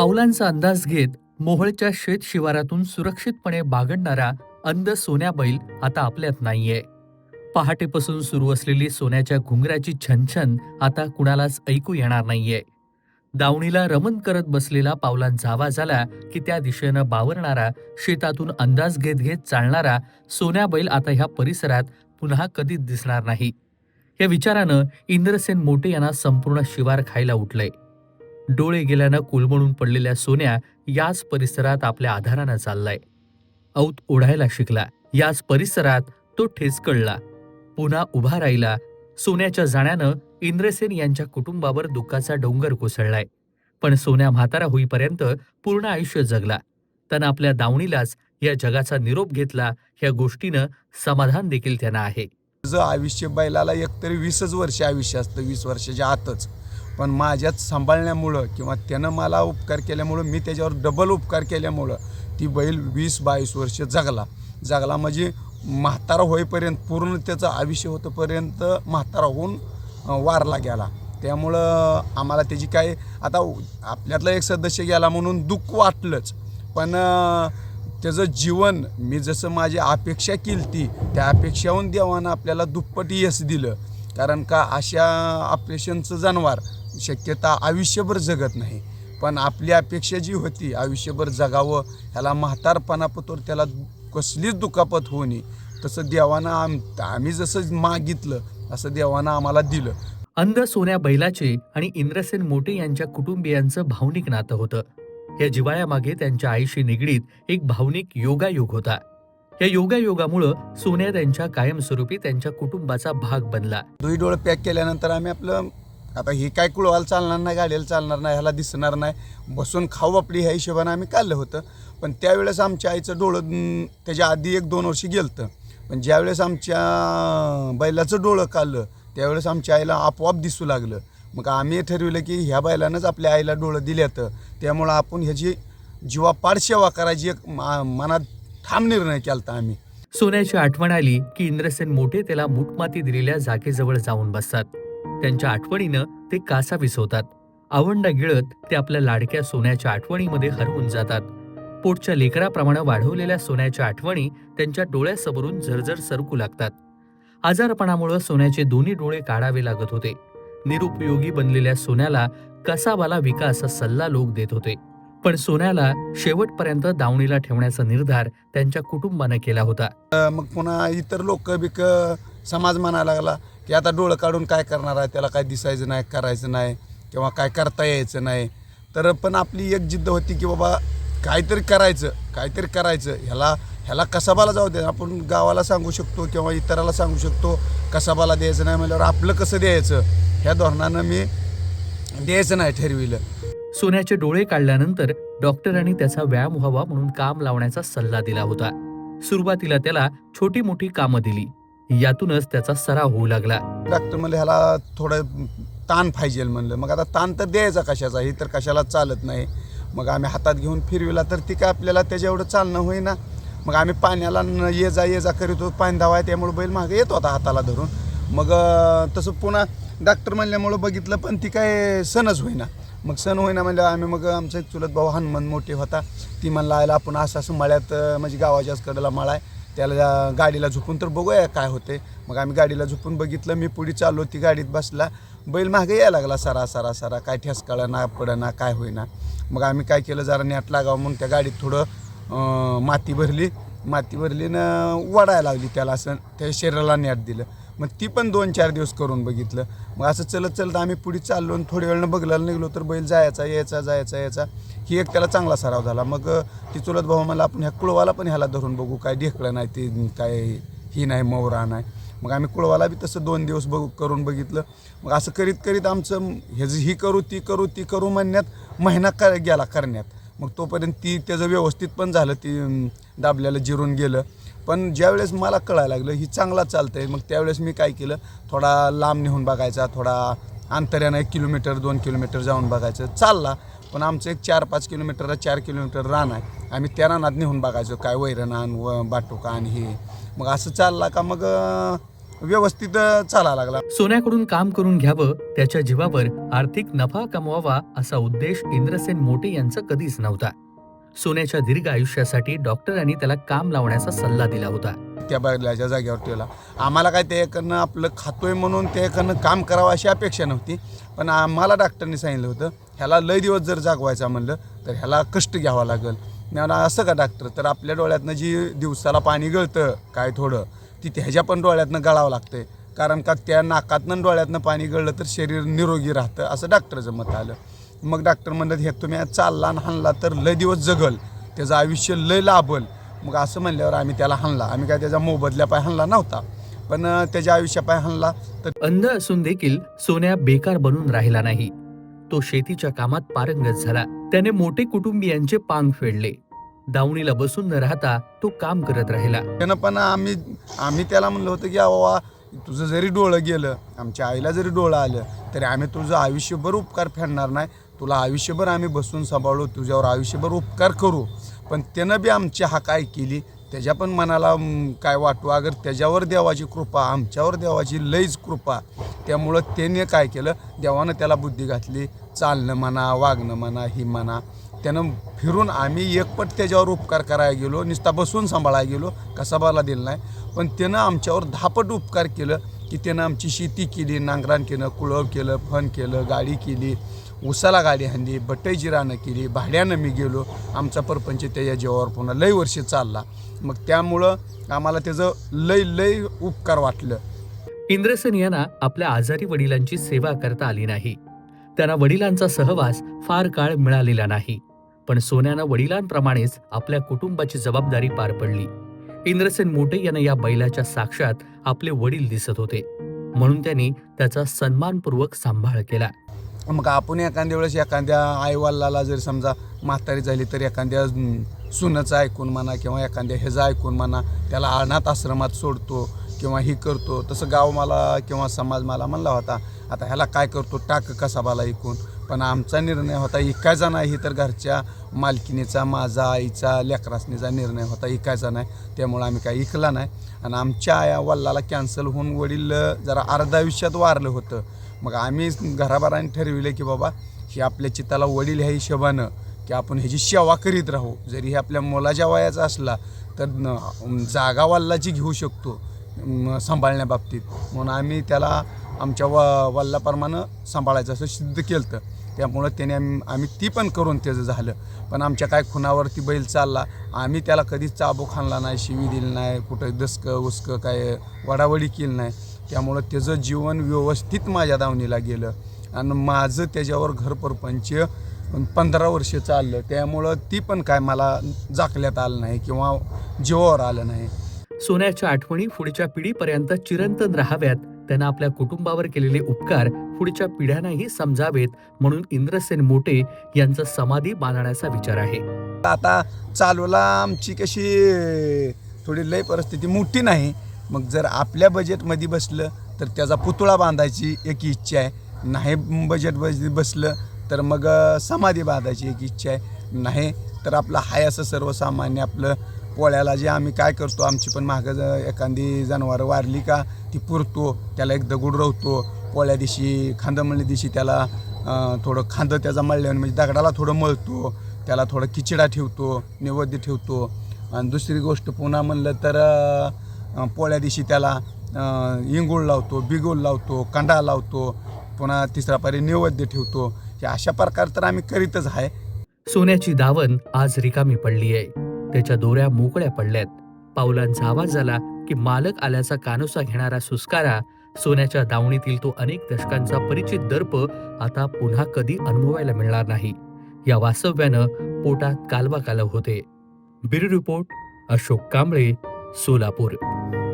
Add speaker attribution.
Speaker 1: पावलांचा अंदाज घेत मोहळच्या शेत शिवारातून सुरक्षितपणे बागडणारा अंध सोन्या बैल आता आपल्यात नाहीये. पहाटेपासून सुरू असलेली सोन्याच्या घुंगराची छनछन आता कुणालाच ऐकू येणार नाहीये. दावणीला रमण करत बसलेला पावलांचा आवाज आला की त्या दिशेनं बावरणारा शेतातून अंदाज घेत घेत चालणारा सोन्या बैल आता ह्या परिसरात पुन्हा कधीच दिसणार नाही. या विचारानं इंद्रसेन मोटे यांना संपूर्ण शिवार खायला उठलंय. डोळे गेल्यानं कोलमडून पडलेल्या सोन्या याच परिसरात आपल्या आधारानं चाललाय. औत ओढायला शिकला. याच परिसरात तो ठेचकळला. पुन्हा उभा राहिला. सोन्याच्या जाण्यानं इंद्रसेन यांच्या कुटुंबावर दुःखाचा डोंगर कोसळलाय. पण सोन्या म्हातारा होईपर्यंत पूर्ण आयुष्य जगला. त्यानं आपल्या दावणीलाच या जगाचा निरोप घेतला ह्या गोष्टीनं समाधान देखील त्यांना आहे.
Speaker 2: आयुष्य बैलाला एकतरी वीसच वर्ष आयुष्य असतं. वीस वर्षाच्या आतच. पण माझ्यात सांभाळण्यामुळं किंवा त्यानं मला उपकार केल्यामुळं मी त्याच्यावर डबल उपकार केल्यामुळं ती बैल वीस बावीस वर्ष जगला. जगला म्हणजे म्हातारा होईपर्यंत पूर्ण त्याचं आयुष्य होतंपर्यंत म्हातारा होऊन वारला गेला. त्यामुळं आम्हाला त्याची काय आता आपल्यातला एक सदस्य गेला म्हणून दुःख वाटलंच. पण त्याचं जीवन मी जसं माझी अपेक्षा केली ती त्या अपेक्षाहून देवानं आपल्याला दुप्पट यश दिलं. कारण का अशा ऑपरेशनचं जनावर शक्यता आयुष्यभर जगत नाही. पण आपली अपेक्षा जी होती आयुष्यभर जगावं ह्याला म्हातारपणापतोर त्याला कसलीच दुखापत होऊ नये. तसं देवानं आम आम्ही जसं मागितलं असं देवानं आम्हाला दिलं.
Speaker 1: अंध सोन्या बैलाचे आणि इंद्रसेन मोटे यांच्या कुटुंबियांचं भावनिक नातं होतं. या जिवाळ्यामागे त्यांच्या आईशी निगडीत एक भावनिक योगायोग होता. या योगायोगामुळं सोन्या त्यांच्या कायमस्वरूपी त्यांच्या कुटुंबाचा भाग बनला.
Speaker 2: दुई डोळे पॅक केल्यानंतर आम्ही आपलं आता हे काय कुळवाला चालणार नाही गाडीला चालणार नाही ह्याला दिसणार नाही. बसून खाऊ आपली ह्या हिशोबानं आम्ही काढलं होतं. पण त्यावेळेस आमच्या आईचं डोळं त्याच्या आधी एक दोन वर्षी गेलतं. पण ज्यावेळेस आमच्या बैलाचं डोळं काढलं त्यावेळेस आमच्या आईला आपोआप दिसू लागलं. मग आम्ही ठरविलं की ह्या बैलानंच आपल्या आईला डोळं दिल्यात त्यामुळं आपण ह्याची जीवापाड सेवा करायची एक मा- मनात ठाम निर्णय केला होता आम्ही.
Speaker 1: सोन्याची आठवण आली की इंद्रसेन मोठे त्याला मुठमाती दिलेल्या जागेजवळ जाऊन बसतात. त्यांच्या आठवणीनं ते कासा विसवतात. आवंडा गिळत ते आपल्या लाडक्या सोन्याच्या आठवणीमध्ये हरवून जातात. पोटच्या लेकराप्रमाणे वाढवलेल्या सोन्याच्या आठवणी त्यांच्या डोळ्यासमोरून झरझर सरकू लागतात. आजारपणामुळं सोन्याचे दोन्ही डोळे काढावे लागत होते. निरुपयोगी बनलेल्या सोन्याला कसाबाला विका असा सल्ला लोक देत होते. पण सोन्याला शेवटपर्यंत दावणीला ठेवण्याचा निर्धार त्यांच्या कुटुंबानं केला होता.
Speaker 2: मग पुन्हा इतर लोक बिक समाज म्हणायला लागला की आता डोळं काढून काय करणार आहे? त्याला काय दिसायचं नाही करायचं नाही किंवा काय करता यायचं नाही. तर पण आपली एक जिद्द होती की बाबा काहीतरी करायचं काहीतरी करायचं. ह्याला ह्याला कसाबाला जाऊ दे. आपण गावाला सांगू शकतो किंवा इतराला सांगू शकतो कसाबाला द्यायचं नाही म्हणल्यावर आपलं कसं द्यायचं? ह्या धोरणानं मी द्यायचं नाही ठरविलं.
Speaker 1: सोन्याचे डोळे काढल्यानंतर डॉक्टरांनी त्याचा व्यायाम व्हावा म्हणून काम लावण्याचा सल्ला दिला होता. सुरुवातीला त्याला छोटी मोठी कामं दिली. यातूनच त्याचा सराव होऊ लागला.
Speaker 2: डॉक्टर म्हणले ह्याला थोडं ताण पाहिजे म्हणलं. मग आता ताण तर द्यायचा कशाचा? ही तर कशाला चालत नाही. मग आम्ही हातात घेऊन फिरविला तर ती काय आपल्याला त्याच्या एवढं चालणं होईना? मग आम्ही पाण्याला न ये जा ये जा करीत होतो पाणी धावाय त्यामुळे बैल मागे येत होता हाताला धरून. मग तसं पुन्हा डॉक्टर म्हणल्यामुळं बघितलं पण ती काय सणच होईना. मग सण होईना म्हणजे आम्ही मग आमचा एक चुलत भाऊ हनुमान मोठे होता. ती म्हणला आयला आपण असं असं मळ्यात म्हणजे गावाच्याच कडेला मळा आहे त्याला गाडीला झोपून तर बघूया काय होते मग आम्ही गाडीला झोपून बघितलं मी पुढे चाललो ती गाडीत बसला. बैल मागे यायला लागला सरा सरा सरा. काय ठेसकाळा ना पडना काय होईना. मग आम्ही काय केलं जरा नेट लागावं म्हणून त्या गाडीत थोडं माती भरली. माती भरली ना वडायला लागली त्याला असं त्या शरीराला नेट दिलं. मग ती पण दोन चार दिवस करून बघितलं. मग असं चलत चलत आम्ही पुढे चाललो आणि थोड्या वेळानं बघायला निघलो तर बैल जायचा यायचा जायचा यायचा. ही एक त्याला चांगला सराव झाला. मग ती चुलत भाऊ मला आपण ह्या कुळवाला पण ह्याला धरून बघू. काय ढेकळं नाही ते काय ही नाही मोहरा नाही. मग आम्ही कुळवाला बी तसं दोन दिवस बघू करून बघितलं. मग असं करीत करीत आमचं ह्याचं ही करू ती करू ती करू म्हणण्यात महिना कर गेला करण्यात. मग तोपर्यंत ती त्याचं व्यवस्थित पण झालं. ती दाबल्याला जिरून गेलं. पण ज्यावेळेस मला कळायला लागलं ही चांगला चालतंय. मग त्यावेळेस मी काय केलं थोडा लांब नेऊन बघायचा थोडा अंतर्यानं एक किलोमीटर दोन किलोमीटर जाऊन बघायचं. चालला पण आमचं एक चार पाच किलोमीटरला चार किलोमीटर रान आहे. आम्ही त्या रानात नेऊन बघायचो काय वैरण व बाटुकान हे. मग असं चालला का मग व्यवस्थित चाला लागला.
Speaker 1: सोन्याकडून काम करून घ्यावं त्याच्या जीवावर आर्थिक नफा कमवावा असा उद्देश इंद्रसेन मोटे यांचा कधीच नव्हता. सोन्याच्या दीर्घ आयुष्यासाठी डॉक्टरांनी त्याला काम लावण्याचा सल्ला दिला होता.
Speaker 2: त्या बैलाच्या जागेवर ठेवला. आम्हाला काय त्याकडनं आपलं खातोय म्हणून ते एकडनं काम करावं अशी अपेक्षा नव्हती. पण आम्हाला डॉक्टरनी सांगितलं होतं ह्याला लय दिवस जर जागवायचा म्हणलं तर ह्याला कष्ट घ्यावा लागेल. ना असं का डॉक्टर? तर आपल्या डोळ्यातनं जी दिवसाला पाणी गळतं काय थोडं ती ह्याच्या पण डोळ्यातनं गळावं लागतंय. कारण का त्या नाकातनं डोळ्यातनं पाणी गळलं तर शरीर निरोगी राहतं असं डॉक्टरचं मत आलं. मग डॉक्टर म्हणलं हे तुम्ही चालला आणि हाणला तर लय दिवस जगल. त्याचं आयुष्य लय लाभल. मग असं म्हणल्यावर आम्ही त्याला हाणला. आम्ही काय त्याचा मोबदल्या पाय हाणला नव्हता. पण त्याच्या आयुष्या पाय हाणला तर
Speaker 1: अंध असून देखील सोन्या बेकार बनून राहिला नाही. तो शेतीच्या कामात पारंगत झाला. त्याने मोठे कुटुंबियांचे पांग फेडले. दावणीला बसून न राहता तो काम करत राहिला.
Speaker 2: त्यानं पण आम्ही आम्ही त्याला म्हणलं होतं की बाबा तुझं जरी डोळं गेलं आमच्या आईला जरी डोळं आलं तरी आम्ही तुझं आयुष्यभर उपकार फेडणार नाही. तुला आयुष्यभर आम्ही बसून सांभाळू तुझ्यावर आयुष्यभर उपकार करू. पण त्यानं बी आमची हा काय केली. त्याच्या पण मनाला काय वाटू? अगर त्याच्यावर देवाची कृपा आमच्यावर देवाची लईच कृपा. त्यामुळं त्याने काय केलं? देवानं त्याला बुद्धी घातली. चालणं म्हणा वागणं म्हणा ही म्हणा. त्यानं फिरून आम्ही एकपट त्याच्यावर उपकार करायला गेलो. नुसता बसून सांभाळायला गेलो. कसाबाला दिला नाही. पण त्यानं आमच्यावर दहापट उपकार केलं की त्यानं आमची शेती केली नांगराण केलं कुळव केलं फन केलं गाडी केली. उसाला गाडी हाणली बटई केली भाड्यानं मी गेलो. आमचा परपंच त्याच्या जीवावर पुन्हा लय वर्ष चालला. मग त्यामुळं आम्हाला त्याचं लय लय उपकार वाटलं.
Speaker 1: इंद्रसेन यांना आपल्या आजारी वडिलांची सेवा करता आली नाही. त्यांना वडिलांचा सहवास फार काळ मिळालेला नाही. पण सोन्यानं वडिलांप्रमाणेच आपल्या कुटुंबाची जबाबदारी पार पडली. इंद्रसेन मोटे यांना या बैलाच्या साक्षात आपले वडील दिसत होते. म्हणून त्यांनी त्याचा सन्मानपूर्वक सांभाळ केला.
Speaker 2: मग आपण एखाद्या वेळेस एखाद्या आईवाल्लाला जर समजा म्हातारी झाली तर एखाद्या सुनाचं ऐकून म्हणा किंवा एखाद्या ह्याचं ऐकून म्हणा त्याला अनाथ आश्रमात सोडतो किंवा ही करतो. तसं गाव मला किंवा समाज मला म्हणला होता आता ह्याला काय करतो? टाक कसाबाला ऐकून पण आमचा निर्णय होता इकायचा नाही तर घरच्या मालकिनीचा माझा आईचा लेकरासनीचा निर्णय होता इकायचा नाही. त्यामुळं आम्ही काय इकला नाही. आणि आमच्या आया वल्लाला कॅन्सल होऊन वडील जरा अर्धा आयुष्यात वारलं होतं. मग आम्ही घराबाराने ठरविले की बाबा हे आपल्या चित्ताला वडील ह्या हिशोबानं की आपण ह्याची सेवा करीत राहू. जरी हे आपल्या मुलाच्या वयाचा असला तर जागा वल्लाची घेऊ शकतो सांभाळण्याबाबतीत म्हणून आम्ही त्याला आमच्या व वल्लाप्रमाणे सांभाळायचं असं सिद्ध केलं त्यामुळं त्याने आम्ही ती पण करून त्याचं झालं. पण आमच्या काय खुनावरती बैल चालला आम्ही त्याला कधीच चाबू खाणला नाही शिवी दिली नाही कुठं दसकं उसकं काय वडावडी केली नाही. त्यामुळं त्याचं जीवन व्यवस्थित माझ्या दावणीला गेलं. आणि माझं त्याच्यावर घरपरपंच पंधरा वर्ष चाललं. त्यामुळं ती पण काय मला जाकल्यात आलं नाही किंवा जीवावर आलं नाही.
Speaker 1: सोन्याच्या आठवणी पुढच्या पिढीपर्यंत चिरंतन राहाव्यात. त्यांना आपल्या कुटुंबावर केलेले उपकार पुढच्या पिढ्यांनाही समजावेत म्हणून इंद्रसेन मोटे यांचा समाधी बांधण्याचा विचार आहे.
Speaker 2: आता चालूला आमची कशी थोडी लय परिस्थिती मोठी नाही. मग जर आपल्या बजेटमध्ये बसलं तर त्याचा पुतळा बांधायची एक इच्छा आहे. नाही बजेट बसलं तर मग समाधी बांधायची एक इच्छा आहे. नाही तर आपलं हाय असं सर्वसामान्य आपलं पोळ्याला जे आम्ही काय करतो आमची पण मागं एखादी जनावरं वारली का ती पुरतो त्याला एक दगड रवतो. पोळ्या दिवशी खांदमळल्या दिवशी त्याला थोडं खांदं त्याचा मळल्यावर म्हणजे दगडाला थोडं मळतो त्याला थोडं खिचडा ठेवतो नैवेद्य ठेवतो. आणि दुसरी गोष्ट पुन्हा म्हणलं तर पोळ्या दिवशी त्याला अ, इंगूळ लावतो बिगुळ लावतो कंडा लावतो पुन्हा तिसरा पारी नैवेद्य ठेवतो. हे अशा प्रकार तर आम्ही करीतच आहे.
Speaker 1: सोन्याची दावण आज रिकामी पडली आहे. त्याच्या दोऱ्या मोकळ्या पडल्यात. पावलांचा आवाज झाला की मालक आल्याचा कानोसा घेणारा सुस्कारा सोन्याच्या दावणीतील तो अनेक दशकांचा परिचित दर्प आता पुन्हा कधी अनुभवायला मिळणार नाही. या वास्तव्यानं पोटात कालवा कालव होते. बिर रिपोर्ट अशोक कांबळे सोलापूर.